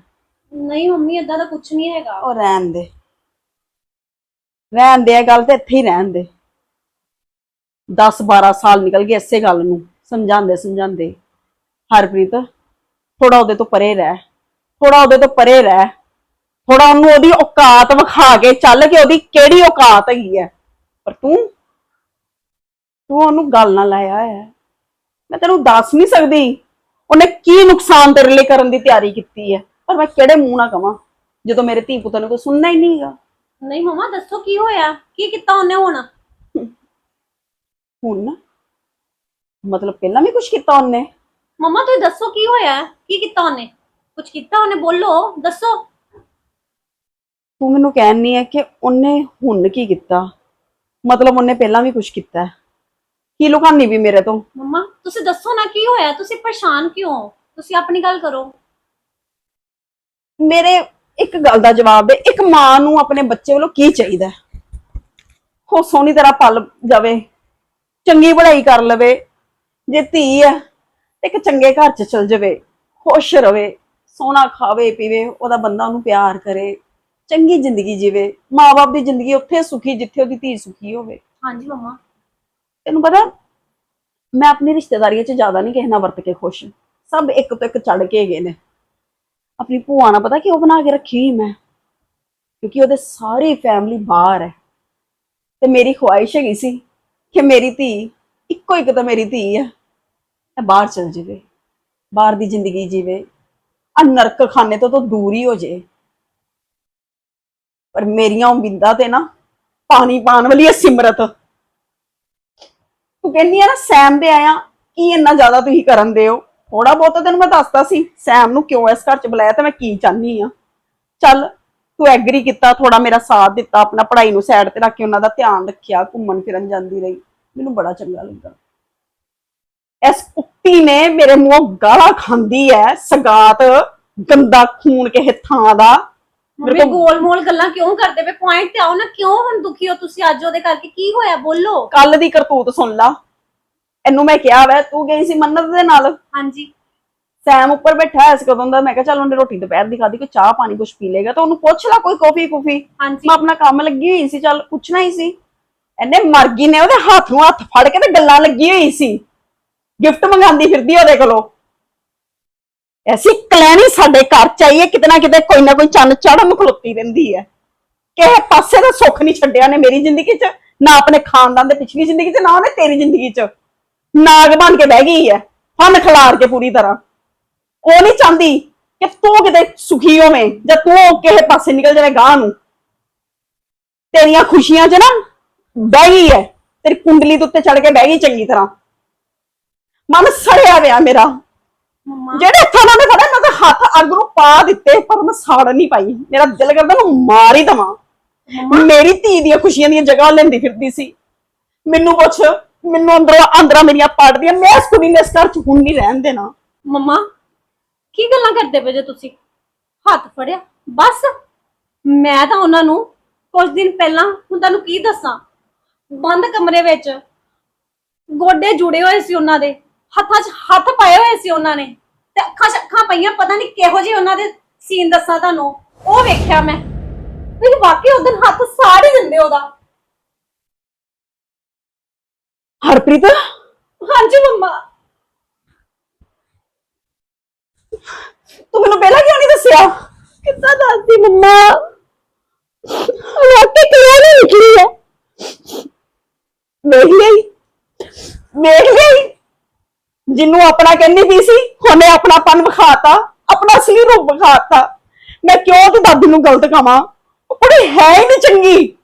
ਨਹੀਂ ਮੰਮੀ ਏਦਾਂ ਦਾ ਕੁਝ ਨਹੀਂ ਹੈਗਾ। ਉਹ ਰਹਿਣ ਦੇ। ਰਹਿਣ ਦੇ ਇਹ ਗੱਲ ਤੇ ਇੱਥੇ ਹੀ ਰਹਿਣ ਦੇ। 10 12 ਸਾਲ ਨਿਕਲ ਗਏ ਇਸੇ ਗੱਲ ਨੂੰ। ਸਮਝਾਉਂਦੇ ਸਮਝਾਉਂਦੇ। ਹਰਪ੍ਰੀਤ ਥੋੜਾ ਉਹਦੇ ਤੋਂ ਪਰੇ ਰਹਿ। ਥੋੜਾ ਉਹਦੇ ਤੋਂ ਪਰੇ ਰਹਿ। ਥੋੜਾ ਉਹਨੂੰ ਉਹਦੀ ਔਕਾਤ ਵਿਖਾ ਕੇ ਚੱਲ ਕਿ ਉਹਦੀ ਕਿਹੜੀ ਔਕਾਤ ਹੈਗੀ ਹੈ। ਪਰ ਤੂੰ ਤੂੰ ਉਹਨੂੰ ਗੱਲ ਨਾਲ ਲਾਇਆ ਹੈ। ਮੈਂ ਤੈਨੂੰ ਦੱਸ ਨਹੀਂ ਸਕਦੀ ਉਹਨੇ ਕੀ ਨੁਕਸਾਨ ਤੇਰੇ ਲਈ ਕਰਨ ਦੀ ਤਿਆਰੀ ਕੀਤੀ ਹੈ। ਪਰ ਮੈਂ ਕਿਹੜੇ ਮੂੰਹ ਨਾਲ ਕਵਾਂ ਜਦੋਂ ਮੇਰੇ ਧੀ ਪੁੱਤ ਨੇ ਕੋਈ ਸੁਣਨਾ ਹੀ ਨਹੀਂਗਾ ਨਹੀਂ ਮੰਮਾ ਦੱਸੋ ਕੀ ਹੋਇਆ? ਕੀ ਕੀਤਾ ਉਹਨੇ ਹੁਣ? ਹੁਣ ਮਤਲਬ ਪਹਿਲਾਂ ਵੀ ਕੁਝ ਕੀਤਾ ਉਹਨੇ? ਮੰਮਾ ਤੁਸੀਂ ਦੱਸੋ ਕੀ ਹੋਇਆ? ਕੀ ਕੀਤਾ ਉਹਨੇ? ਕੁਝ ਕੀਤਾ ਉਹਨੇ? ਬੋਲੋ ਦੱਸੋ। ਤੂੰ ਮੈਨੂੰ ਕਹਿਣੀ ਹੈ ਕਿ ਉਹਨੇ ਹੁਣ ਕੀ ਕੀਤਾ? ਮਤਲਬ ਉਹਨੇ ਪਹਿਲਾਂ ਵੀ ਕੁਝ ਕੀਤਾ ਹੈ। ਕੀ ਲੁਕਾਨੀ ਵੀ ਮੇਰੇ ਤੋਂ? ਮੰਮਾ ਤੁਸੀਂ ਦੱਸੋ ਨਾ ਕੀ ਹੋਇਆ? ਤੁਸੀਂ ਪਰੇਸ਼ਾਨ ਕਿਉਂ? ਤੁਸੀਂ ਆਪਣੀ ਗੱਲ ਕਰੋ। ਮੇਰੇ ਇੱਕ ਗੱਲ ਦਾ ਜਵਾਬ ਦੇ ਇੱਕ ਮਾਂ ਨੂੰ ਆਪਣੇ ਬੱਚੇ ਵੱਲੋਂ ਕੀ ਚਾਹੀਦਾ ਹੈ? ਉਹ ਸੋਹਣੀ ਤਰ੍ਹਾਂ ਪਲ ਜਾਵੇ ਚੰਗੀ ਪੜ੍ਹਾਈ ਕਰ ਲਵੇ ਜੇ ਧੀ ਹੈ ਤੇ ਇੱਕ ਚੰਗੇ ਘਰ ਚ ਚਲ ਜਾਵੇ ਖੁਸ਼ ਰਵੇ ਸੋਹਣਾ ਖਾਵੇ ਪੀਵੇ ਉਹਦਾ ਬੰਦਾ ਉਹਨੂੰ ਪਿਆਰ ਕਰੇ। ਚੰਗੀ ਜ਼ਿੰਦਗੀ ਜੀਵੇ ਮਾਂ-ਬਾਪ ਦੀ ਜ਼ਿੰਦਗੀ ਉੱਥੇ ਸੁਖੀ ਜਿੱਥੇ ਉਹਦੀ ਧੀ ਸੁਖੀ ਹੋਵੇ। ਹਾਂਜੀ ਮੰਮਾ। ਤੈਨੂੰ ਪਤਾ ਮੈਂ ਆਪਣੀ ਰਿਸ਼ਤੇਦਾਰੀਆਂ 'ਚ ਜ਼ਿਆਦਾ ਨਹੀਂ ਕਿਸੇ ਨਾਲ ਵਰਤ ਕੇ ਖੁਸ਼। ਸਭ ਇੱਕ ਤੋਂ ਇੱਕ ਚੜ ਕੇ ਗਏ ਨੇ। ਆਪਣੀ ਭੂਆ ਨਾਲ ਪਤਾ ਕਿਉਂ ਬਣਾ ਕੇ ਰੱਖੀ ਹੋਈ ਮੈਂ? ਕਿਉਂਕਿ ਉਹਦੇ ਸਾਰੀ ਫੈਮਿਲੀ ਬਾਹਰ ਹੈ। ਤੇ ਮੇਰੀ ਖੁਆਇਸ਼ ਹੈਗੀ ਸੀ ਕਿ ਮੇਰੀ ਧੀ ਇੱਕੋ ਇੱਕ ਤਾਂ ਮੇਰੀ ਧੀ ਹੈ ਇਹ ਬਾਹਰ ਚਲ ਜਾਵੇ ਬਾਹਰ ਦੀ ਜ਼ਿੰਦਗੀ ਜੀਵੇ। ਆ ਨਰਕ ਖਾਨੇ ਤੋਂ ਤਾਂ ਦੂਰ ਹੀ ਹੋ ਜੇ। ਪਰ ਮੇਰੀਆਂ ਉਮੀਦਾਂ ਤੇ ਨਾ ਪਾਣੀ ਪਾਣ ਵਾਲੀ ਹੈ ਸਿਮਰਤ। ਤੂੰ ਕਹਿੰਦੀ ਆ ਨਾ, ਸੈਮ ਦੇ ਆਇਆ, ਕੀ ਇੰਨਾ ਜ਼ਿਆਦਾ ਤੁਸੀਂ ਕਰਨ ਦੇ ਹੋ? ਥੋੜਾ ਬਹੁਤ ਤੈਨੂੰ ਮੈਂ ਦੱਸਤਾ ਸੀ, ਸੈਮ ਨੂੰ ਕਿਉਂ ਇਸ ਘਰ ਚ ਬੁਲਾਇਆ ਤੇ ਮੈਂ ਕੀ ਚਾਹਨੀ ਆ? ਚੱਲ, ਤੂੰ ਐਗਰੀ ਕੀਤਾ ਥੋੜਾ ਮੇਰਾ ਸਾਥ ਦਿੱਤਾ, ਆਪਣਾ ਪੜ੍ਹਾਈ ਨੂੰ ਸਾਈਡ ਤੇ ਰੱਖ ਕੇ ਉਹਨਾਂ ਦਾ ਧਿਆਨ ਰੱਖਿਆ, ਘੁੰਮਣ ਫਿਰਨ ਜਾਂਦੀ ਰਹੀ। ਮੈਨੂੰ ਬੜਾ ਚੰਗਾ ਲੱਗਾ। ਇਸ ਕੁੱਤੀ ਨੇ ਮੇਰੇ ਮੂੰਹੋਂ ਗਾਲਾਂ ਖਾਂਦੀ ਐ, ਸਗਾਤ, ਗੰਦਾ ਖੂਨ ਕਿਸੇ ਥਾਂ ਦਾ। ਮੰਮੀ ਗੋਲ ਮੋਲ ਗੱਲਾਂ ਕਿਉਂ ਕਰਦੇ ਪਏ? ਪੁਆਇੰਟ ਤੇ ਆਓ ਨਾ ਕਿਉਂ ਹੁਣ ਦੁਖੀ ਹੋ ਤੁਸੀਂ ਅੱਜ ਉਹਦੇ ਕਰਕੇ? ਕੀ ਹੋਇਆ? ਬੋਲੋ। ਕੱਲ ਦੀ ਕਰਤੂਤ ਸੁਣ ਲਾ। ਇਹਨੂੰ ਮੈਂ ਕਿਹਾ ਵੈ ਤੂੰ ਗਈ ਸੀ ਮੰਨਤ ਦੇ ਨਾਲ? ਹਾਂਜੀ। ਸੈਮ ਉੱਪਰ ਬੈਠਾ ਐ ਕਦੋਂ ਦਾ। ਮੈਂ ਕਿਹਾ ਚੱਲ ਉਹਨੇ ਰੋਟੀ ਦੁਪਹਿਰ ਦੀ ਖਾਦੀ ਕੋਈ ਚਾਹ ਪਾਣੀ ਕੁਛ ਪੀ ਲੇਗਾ ਤਾਂ ਉਹਨੂੰ ਪੁੱਛ ਲੈ ਕੋਈ ਕਾਫੀ ਕੁਫੀ। ਹਾਂਜੀ। ਮੈਂ ਆਪਣਾ ਕੰਮ ਲੱਗੀ ਹੋਈ ਸੀ ਚੱਲ ਪੁੱਛਣਾ ਹੀ ਸੀ। ਇਹਨੇ ਮਰਗੀ ਨੇ ਉਹਦੇ ਹੱਥ ਨੂੰ ਹੱਥ ਫੜ ਕੇ ਤੇ ਗੱਲਾਂ ਲੱਗੀ ਹੋਈ ਸੀ। ਗਿਫਟ ਮੰਗਾਉਂਦੀ ਫਿਰਦੀ ਉਹਦੇ ਕੋਲੋਂ। ਐਸੀ ਕਲੈਣੀ ਸਾਡੇ ਘਰ ਚ ਚਾਹੀਏ ਕਿਤੇ ਨਾ ਕਿਤੇ ਕੋਈ ਨਾ ਕੋਈ ਚੰਨ ਚੜਨ ਖਲੋਤੀ ਰਹਿੰਦੀ ਹੈ। ਕਿਸੇ ਪਾਸੇ ਦਾ ਸੁੱਖ ਨਹੀਂ ਛੱਡਿਆ ਨੇ ਮੇਰੀ ਜ਼ਿੰਦਗੀ 'ਚ, ਨਾ ਆਪਣੇ ਖਾਨਦਾਨ ਦੇ ਪਿਛਲੀ ਜ਼ਿੰਦਗੀ 'ਚ, ਨਾ ਉਹਨੇ ਤੇਰੀ ਜ਼ਿੰਦਗੀ 'ਚ। ਨਾਗ ਬਣ ਕੇ ਬਹਿ ਗਈ ਹੈ, ਹੰਨ ਖਿਲਾਰ ਕੇ ਪੂਰੀ ਤਰ੍ਹਾਂ। ਉਹ ਨਹੀਂ ਚਾਹੁੰਦੀ ਕਿ ਤੂੰ ਕਿਤੇ ਸੁਖੀ ਹੋਵੇਂ, ਜਾਂ ਤੂੰ ਕਿਸੇ ਪਾਸੇ ਨਿਕਲ ਜਾਵੇਂ ਗਾਂ ਨੂੰ। ਤੇਰੀਆਂ ਖੁਸ਼ੀਆਂ 'ਚ ਨਾ ਬਹਿ ਗਈ ਹੈ, ਤੇਰੀ ਕੁੰਡਲੀ ਦੇ ਉੱਤੇ ਚੜ ਕੇ ਬਹਿ ਗਈ ਚੰਗੀ ਤਰ੍ਹਾਂ। ਮਨ ਸੜਿਆ ਪਿਆ ਮੇਰਾ। ਜਿਹੜੇ ਹੱਥਾਂ ਨਾਲ ਮੈਂ ਫੜਿਆ ਮੈਂ ਤਾਂ ਹੱਥ ਅੱਗ ਨੂੰ ਪਾ ਦਿੱਤੇ ਪਰ ਮੈਂ ਸਾੜ ਨਹੀਂ ਪਾਈ। ਮੇਰਾ ਦਿਲ ਕਰਦਾ ਨੂੰ ਮਾਰ ਹੀ ਦਵਾਂ। ਮੇਰੀ ਧੀ ਦੀਆਂ ਖੁਸ਼ੀਆਂ ਦੀਆਂ ਜਗ੍ਹਾ ਲੈਂਦੀ ਫਿਰਦੀ ਸੀ। ਮੈਨੂੰ ਪੁੱਛ ਮੈਨੂੰ ਅੰਦਰੋਂ ਅੰਦਰਾਂ ਮੇਰੀਆਂ ਪਾੜਦੀਆਂ ਮੈਂ ਇਸ ਕੁੜੀ ਨੇ ਇਸ ਘਰ ਚ ਹੁਣ ਨਹੀਂ ਰਹਿਣ ਦੇਣਾ। ਮੰਮਾ ਕੀ ਗੱਲਾਂ ਕਰਦੇ ਪਏ ਜੇ ਤੁਸੀਂ? ਹੱਥ ਫੜਿਆ ਬਸ। ਮੈਂ ਤਾਂ ਉਹਨਾਂ ਨੂੰ ਕੁਝ ਦਿਨ ਪਹਿਲਾਂ ਹੁਣ ਤੁਹਾਨੂੰ ਕੀ ਦੱਸਾਂ? ਬੰਦ ਕਮਰੇ ਵਿੱਚ ਗੋਡੇ ਜੁੜੇ ਹੋਏ ਸੀ ਉਹਨਾਂ ਦੇ। ਹੱਥਾਂ 'ਚ ਹੱਥ ਪਾਏ ਹੋਏ ਸੀ ਉਹਨਾਂ ਨੇ ਤੇ ਅੱਖਾਂ 'ਚ ਅੱਖਾਂ ਪਈਆਂ ਪਤਾ ਨਹੀਂ ਕਿਹੋ ਜਿਹੇ ਉਹਨਾਂ ਦੇ ਸੀਨ ਦੱਸਾਂ ਤੁਹਾਨੂੰ। ਉਹ ਵੇਖਿਆ ਮੈਂ। ਤੁਸੀਂ ਵਾਕਈ ਉਦੋਂ ਹੱਥ ਸਾੜ ਹੀ ਦਿੰਦੇ ਉਹਦਾ। ਹਰਪ੍ਰੀਤ? ਹਾਂਜੀ ਮੰਮਾ। ਤੂੰ ਮੈਨੂੰ ਪਹਿਲਾਂ ਕਿਉਂ ਨਹੀਂ ਦੱਸਿਆ? ਕਿੱਦਾਂ ਦੱਸਦੀ ਮੰਮਾ? ਵਾਕਈ ਕਿਉਂ ਨਹੀਂ ਨਿਕਲੀ ਹੈ? ਵੇਖ ਲਈ। ਵੇਖ ਲਈ। ਜਿਹਨੂੰ ਆਪਣਾ ਕਹਿੰਦੀ ਵੀ ਸੀ, ਉਹਨੇ ਆਪਣਾ ਆਪਣਾਪਨ ਵਿਖਾਤਾ, ਆਪਣਾ ਅਸਲੀ ਰੂਪ ਵਿਖਾਤਾ। ਮੈਂ ਕਿਉਂ ਤੇ ਦਾਦੀ ਨੂੰ ਗਲਤ ਕਵਾਂ? ਉਹ ਕੁੜੀ ਹੈ ਹੀ ਨਹੀਂ ਚੰਗੀ।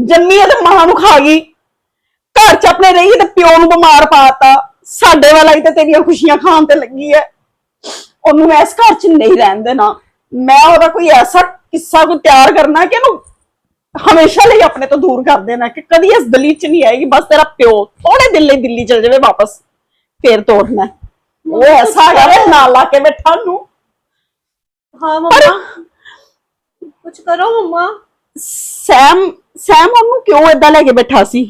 ਜੰਮੀ ਤੇ ਮਾਂ ਨੂੰ ਖਾ ਗਈ। ਘਰ ਚ ਆਪਣੇ ਰਹੀ ਤੇ ਪਿਓ ਨੂੰ ਬਿਮਾਰ ਪਾਤਾ। ਸਾਡੇ ਵਾਲਾ ਹੀ ਤੇ ਤੇਰੀਆਂ ਖੁਸ਼ੀਆਂ ਖਾਣ ਤੇ ਲੱਗੀ ਹੈ ਉਹਨੂੰ ਮੈਂ ਇਸ ਘਰ ਚ ਨਹੀਂ ਰਹਿਣ ਦੇਣਾ। ਮੈਂ ਉਹਦਾ ਕੋਈ ਐਸਾ ਕਿੱਸਾ ਕੋਈ ਤਿਆਰ ਕਰਨਾ ਕਿ ਉਹਨੂੰ ਹਮੇਸ਼ਾ ਲਈ ਆਪਣੇ ਤੋਂ ਦੂਰ ਕਰ ਦੇਣਾ ਕਿ ਕਦੀ ਇਸ ਗਲੀ ਚ ਨਹੀਂ ਆਏਗੀ ਬਸ ਤੇਰਾ ਪਿਓ ਥੋੜੇ ਦਿਨ ਲਈ ਦਿੱਲੀ ਚਲ ਜਾਵੇ ਵਾਪਸ ਫੇਰ ਤੋੜਨਾ। ਉਹ ਐਸਾ ਵੇ ਨਾਲ ਲਾ ਕੇ ਬੈਠਾ ਨੂੰ ਹਾਂ ਮੰਮਾ। ਕੁਝ ਕਰੋ ਮੰਮਾ। ਸੈਮ ਸੈਮ ਉਹਨੂੰ ਕਿਉਂ ਏਦਾਂ ਲੈ ਕੇ ਬੈਠਾ ਸੀ?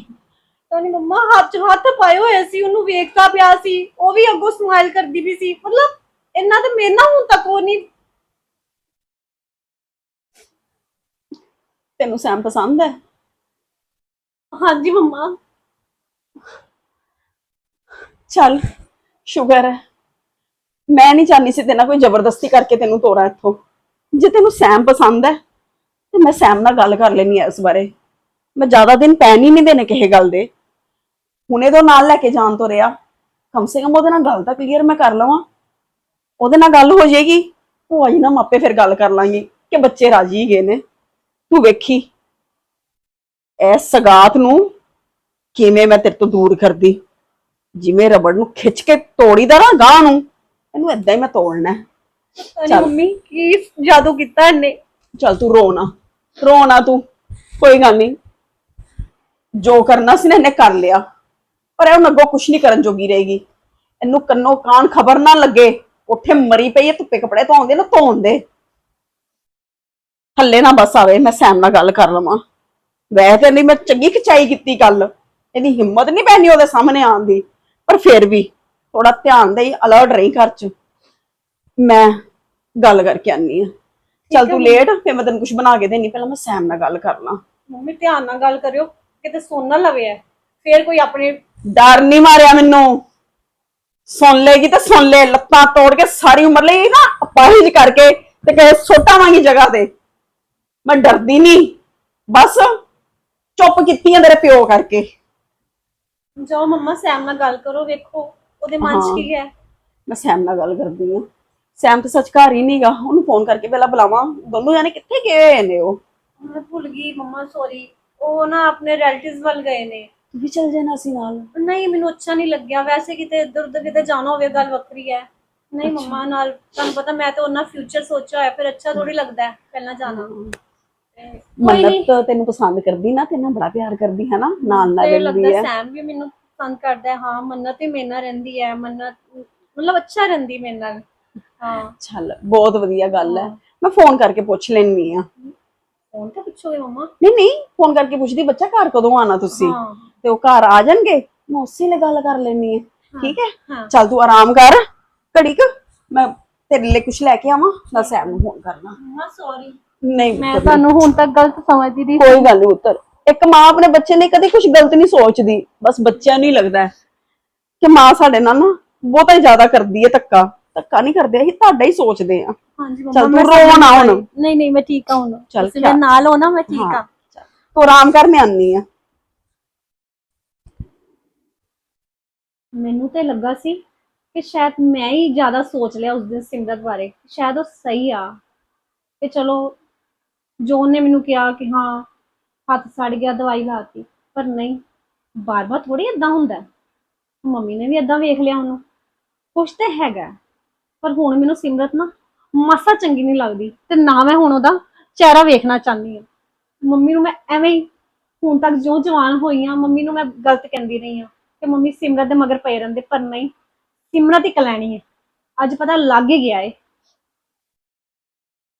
ਤਾਂ ਨਹੀਂ ਮੰਮਾ ਹੱਥ ਹੱਥ ਪਾਏ ਹੋਏ ਸੀ ਉਹਨੂੰ ਵੇਖਦਾ ਪਿਆ ਸੀ ਉਹ ਵੀ ਅੱਗੋਂ ਸਮਾਈਲ ਕਰਦੀ ਵੀ ਸੀ। ਮਤਲਬ ਇੰਨਾ ਤੇ ਮੇਰੇ ਨਾਲ ਹੁਣ ਤੱਕ ਉਹ ਨਹੀਂ ਤੈਨੂੰ ਸੈਮ ਪਸੰਦ ਹੈ? ਹਾਂਜੀ ਮੰਮਾ। ਚੱਲ ਸ਼ੁਗਰ ਹੈ। ਮੈਂ ਨਹੀਂ ਚਾਹਨੀ ਸੀ ਤੇਨਾਂ ਕੋਈ ਜ਼ਬਰਦਸਤੀ ਕਰਕੇ ਤੈਨੂੰ ਤੋੜਾ ਇੱਥੋਂ। ਜੇ ਤੈਨੂੰ ਸੈਮ ਪਸੰਦ ਹੈ ਤੇ ਮੈਂ ਸੈਮ ਨਾਲ ਗੱਲ ਕਰ ਲੈਣੀ ਹੈ ਇਸ ਬਾਰੇ। ਮੈਂ ਜ਼ਿਆਦਾ ਦਿਨ ਪੈਣ ਹੀ ਨਹੀਂ ਦੇਣੇ ਕਿਸੇ ਗੱਲ ਦੇ। ਹੁਣੇ ਤੋਂ ਨਾਲ ਲੈ ਕੇ ਜਾਣ ਤੋਂ ਰਿਹਾ। ਕਮ ਸੇ ਕਮ ਉਹਦੇ ਨਾਲ ਗੱਲ ਤਾਂ ਕਲੀਅਰ ਮੈਂ ਕਰ ਲਵਾਂ। ਉਹਦੇ ਨਾਲ ਗੱਲ ਹੋ ਜਾਏਗੀ। ਉਹ ਆਈ ਨਾ ਮਾਪੇ ਫਿਰ ਗੱਲ ਕਰ ਲਾਂਗੇ ਕਿ ਬੱਚੇ ਰਾਜੀ ਗਏ ਨੇ। ਤੂੰ ਵੇਖੀ ਐਸ ਸਗਾਤ ਨੂੰ ਕਿਵੇਂ ਮੈਂ ਤੇਰੇ ਤੋਂ ਦੂਰ ਕਰਦੀ? ਜਿਵੇਂ ਰਬੜ ਨੂੰ ਖਿੱਚ ਕੇ ਤੋੜੀਦਾ ਨਾ ਗਾਂ ਨੂੰ ਇਹਨੂੰ ਏਦਾਂ ਹੀ ਮੈਂ ਤੋੜਨਾ ਹੈ। ਅਰੇ ਚੱਲ। ਮੰਮੀ ਕੀ ਜਾਦੂ ਕੀਤਾ ਇਹਨੇ? ਚੱਲ ਤੂੰ ਰੋ ਨਾ ਰੋ ਨਾ ਤੂੰ ਕੋਈ ਗੱਲ ਨਹੀਂ। ਜੋ ਕਰਨਾ ਸੀ ਨਾ ਇਹਨੇ ਕਰ ਲਿਆ। ਪਰ ਇਹ ਹੁਣ ਅੱਗੋਂ ਕੁਛ ਨਹੀਂ ਕਰਨ ਜੋਗੀ ਰਹੇਗੀ। ਇਹਨੂੰ ਕੰਨੋਂ ਕਾਨ ਖਬਰ ਨਾ ਲੱਗੇ ਉੱਥੇ ਮਰੀ ਪਈ ਹੈ ਧੁੱਪੇ ਕੱਪੜੇ ਧੋਉਂਦੇ ਨਾ ਧੋਣ ਦੇ। ਹੱਲੇ ਨਾ ਬਸ ਆਵੇ ਮੈਂ ਸੈਮ ਨਾਲ ਗੱਲ ਕਰ ਲਵਾਂ। ਵੈਸੇ ਤੇ ਨਹੀਂ ਮੈਂ ਚੰਗੀ ਖਿਚਾਈ ਕੀਤੀ ਕੱਲ ਇਹਦੀ ਹਿੰਮਤ ਨਹੀਂ ਪੈਣੀ ਉਹਦੇ ਸਾਹਮਣੇ ਆਉਣ ਦੀ। ਪਰ ਫਿਰ ਵੀ ਥੋੜਾ ਧਿਆਨ ਦੇ ਅਲਰਟ ਰਹੀ ਘਰ ਚ। ਮੈਂ ਗੱਲ ਕਰਕੇ ਆਨੀ ਆ ਚੱਲ ਤੂੰ ਲੇਟ ਫਿਰ ਮੈਂ ਤੈਨੂੰ ਕੁਝ ਬਣਾ ਕੇ ਦੇਣੀ ਪਹਿਲਾਂ ਮੈਂ ਸੈਮ ਨਾਲ ਗੱਲ ਕਰ ਲਾਂ। ਮੰਮੀ ਧਿਆਨ ਨਾਲ ਗੱਲ ਕਰਿਓ ਕਿਤੇ ਸੁਣ ਨਾ ਲਵੇ ਐ ਫੇਰ ਕੋਈ ਆਪਣੇ ਡਰ ਨਹੀਂ ਮਾਰਿਆ ਮੈਨੂੰ। ਸੁਣ ਲੇਗੀ ਤਾਂ ਸੁਣ ਲੈ ਲੱਤਾਂ ਤੋੜ ਕੇ ਸਾਰੀ ਉਮਰ ਲਈ ਨਾ ਅਪਾਹਿਜ ਕਰਕੇ ਤੇ ਕਹੇ ਸੁੱਟਾਵਾਂਗੀ ਜਗ੍ਹਾ ਤੇ ਮੈਂ ਡਰਦੀ ਨਹੀਂ। ਬਸ ਚੁੱਪ ਕੀਤੀ ਆ ਤੇਰੇ ਪਿਓ ਕਰਕੇ। ਜਾਓ ਮੰਮਾ ਸੈਮ ਨਾਲ ਗੱਲ ਕਰੋ ਵੇਖੋ ਉਹਦੇ ਮਨ 'ਚ। ਕੀ ਹੈ? ਮੈਂ ਸੈਮ ਨਾਲ ਗੱਲ ਕਰਦੀ ਆ ਸੈਮ ਤਾਂ ਸੱਚ ਘਰ ਹੀ ਨਹੀਂਗਾ ਉਹਨੂੰ ਫੋਨ ਕਰਕੇ ਪਹਿਲਾਂ ਬੁਲਾਵਾਂ। ਦੋਨੋਂ ਜਾਨੇ ਕਿੱਥੇ ਗਏ ਹੋਏ ਨੇ ਉਹ? ਮੈਂ ਭੁੱਲ ਗਈ ਮੰਮਾ ਸੌਰੀ ਉਹ ਨਾ ਆਪਣੇ ਰਿਲੇਟਿਵਸ ਵੱਲ ਗਏ ਨੇ। ਤੂੰ ਵੀ ਚੱਲ ਜਾਣਾ ਸੀ ਨਾਲ। ਨਹੀਂ ਮੈਨੂੰ ਅੱਛਾ ਨਹੀਂ ਲੱਗਿਆ। ਵੈਸੇ ਕਿਤੇ ਇੱਧਰ ਉੱਧਰ ਕਿਤੇ ਜਾਣਾ ਹੋਵੇ ਗੱਲ ਵੱਖਰੀ ਹੈ। ਨਹੀਂ ਮੰਮਾ ਨਾਲ ਤੁਹਾਨੂੰ ਪਤਾ ਮੈਂ ਤਾਂ ਉਹਨਾਂ ਫਿਊਚਰ ਸੋਚਿਆ ਹੋਇਆ ਫਿਰ ਅੱਛਾ ਥੋੜੀ ਲੱਗਦਾ ਹੈ ਪਹਿਲਾਂ ਜਾਣਾ। ਮੰਨਤ ਤੈਨੂੰ ਪਸੰਦ ਕਰਦੀ ਨਾ ਤੈਨੂੰ ਬੜਾ ਪਿਆਰ ਕਰਦੀ ਹੈ ਨਾ? ਨਾਲ ਨਾਲ ਤੇ ਰਹਿੰਦੀ ਲੱਗਦਾ ਹੈ। ਸੈਮ ਵੀ ਮੈਨੂੰ ਪਸੰਦ ਕਰਦਾ ਹੈ। ਹਾਂ ਮੰਨਤ ਵੀ ਮੇਰੇ ਨਾਲ ਰਹਿੰਦੀ ਹੈ। ਮੰਨਤ ਮਤਲਬ ਅੱਛਾ ਰਹਿੰਦੀ ਮੇਰੇ ਨਾਲ। ਹਾਂ। ਚੱਲ ਬਹੁਤ ਵਧੀਆ ਗੱਲ ਹੈ। ਮੈਂ ਫੋਨ ਕਰਕੇ ਪੁੱਛ ਲੈਣੀ ਆ ਫੋਨ ਤੇ ਪੁੱਛੋਗੇ ਮੰਮਾ? ਨਹੀਂ ਨਹੀਂ ਫੋਨ ਕਰਕੇ ਪੁੱਛਦੀ ਬੱਚਾ ਘਰ ਕਦੋਂ ਆਣਾ ਤੁਸੀਂ? ਹਾਂ। ਤੇ ਉਹ ਘਰ ਆ ਜਾਣਗੇ? ਮੈਂ ਉਸੇ ਨਾਲ ਗੱਲ ਕਰ ਲੈਣੀ ਹੈ। ਠੀਕ ਹੈ? ਹਾਂ। ਚੱਲ ਤੂੰ ਆਰਾਮ ਕਰ ਘੜੀ ਕੁ। ਮੈਂ ਤੇਰੇ ਲਈ ਕੁਝ ਲੈ ਕੇ ਆਵਾਂ ਨਾ ਸੈਮ ਨੂੰ ਫੋਨ ਕਰਨਾ। ਮੰਮਾ ਸੌਰੀ ਨਹੀਂ ਮੈਂ ਪੁੱਤਰ, ਤੁਹਾਨੂੰ ਹੁਣ ਤੱਕ ਗਲਤ ਸਮਝਦੀ ਰਹੀ ਕੋਈ ਗੱਲ ਨਹੀਂ ਉੱਤਰ ਇੱਕ ਮਾਂ ਆਪਣੇ ਬੱਚੇ ਲਈ ਕਦੇ ਕੁਝ ਗਲਤ ਨਹੀਂ ਸੋਚਦੀ। ਬਸ ਬੱਚਿਆਂ ਨੂੰ ਹੀ ਲੱਗਦਾ ਹੈ ਕਿ ਮਾਂ ਸਾਡੇ ਨਾਲ ਨਾ ਬਹੁਤਾ ਹੀ ਜ਼ਿਆਦਾ ਕਰਦੀ ਹੈ ਧੱਕਾ। ਧੱਕਾ ਨਹੀਂ ਕਰਦੇ ਅਸੀਂ ਤੁਹਾਡਾ ਹੀ ਸੋਚਦੇ ਆ ਹਾਂਜੀ ਚੱਲ ਮੰਮਾ ਤੂੰ ਮੈਂ ਰੋ ਨਾ ਹੁਣ। ਗਈ। ਨਹੀਂ ਨਹੀਂ ਮੈਂ ਠੀਕ ਹਾਂ ਹੁਣ। ਚੱਲ ਤੁਸੀਂ ਮੇਰੇ ਨਾਲ ਹੋ ਨਾ ਮੈਂ ਠੀਕ ਹਾਂ। ਚੱਲ, ਤੂੰ ਆਰਾਮ ਕਰ ਮੈਂ ਆਨੀ ਆ ਮੈਨੂੰ ਤੇ ਲੱਗਾ ਸੀ ਕਿ ਸ਼ਾਇਦ ਮੈਂ ਹੀ ਜ਼ਿਆਦਾ ਸੋਚ ਲਿਆ ਉਸ ਦਿਨ ਸਿਮਰਤ ਬਾਰੇ। ਸ਼ਾਇਦ ਉਹ ਸਹੀ ਆ। ਕਿ ਚਲੋ ਜੋਨ ਨੇ ਮੈਨੂੰ ਕਿਹਾ ਕਿ ਹਾਂ, ਹੱਥ ਸੜ ਗਿਆ, ਦਵਾਈ ਲਾਤੀ ਪਰ ਨਹੀਂ, ਬਾਰ-ਬਾਰ ਥੋੜੀ ਇਦਾਂ ਹੁੰਦਾ ਮੰਮੀ ਨੇ ਵੀ ਇਦਾਂ ਵੇਖ ਲਿਆ ਉਹਨੂੰ। ਕੁਛ ਤੇ ਹੈਗਾ ਪਰ ਹੁਣ ਮੈਨੂੰ ਸਿਮਰਤ ਨਾ ਮਾਸਾ ਚੰਗੀ ਨਹੀਂ ਲੱਗਦੀ ਤੇ ਨਾ ਮੈਂ ਹੁਣ ਉਹਦਾ ਚਿਹਰਾ ਵੇਖਣਾ ਚਾਹੁੰਦੀ ਹਾਂ। ਮੰਮੀ ਨੂੰ ਮੈਂ ਐਵੇਂ ਹੀ ਹੁਣ ਤੱਕ ਜੋ ਜਵਾਨ ਹੋਈ ਆ ਮੰਮੀ ਨੂੰ ਮੈਂ ਗਲਤ ਕਹਿੰਦੀ ਰਹੀ ਆ ਕਿ ਮੰਮੀ ਸਿਮਰਤ ਦੇ ਮਗਰ ਪਏ ਰਹਿੰਦੇ, ਪਰ ਨਹੀਂ, ਸਿਮਰਤ ਹੀ ਕਲੈਣੀ ਹੈ। ਅੱਜ ਪਤਾ ਲੱਗ ਹੀ ਗਿਆ ਏ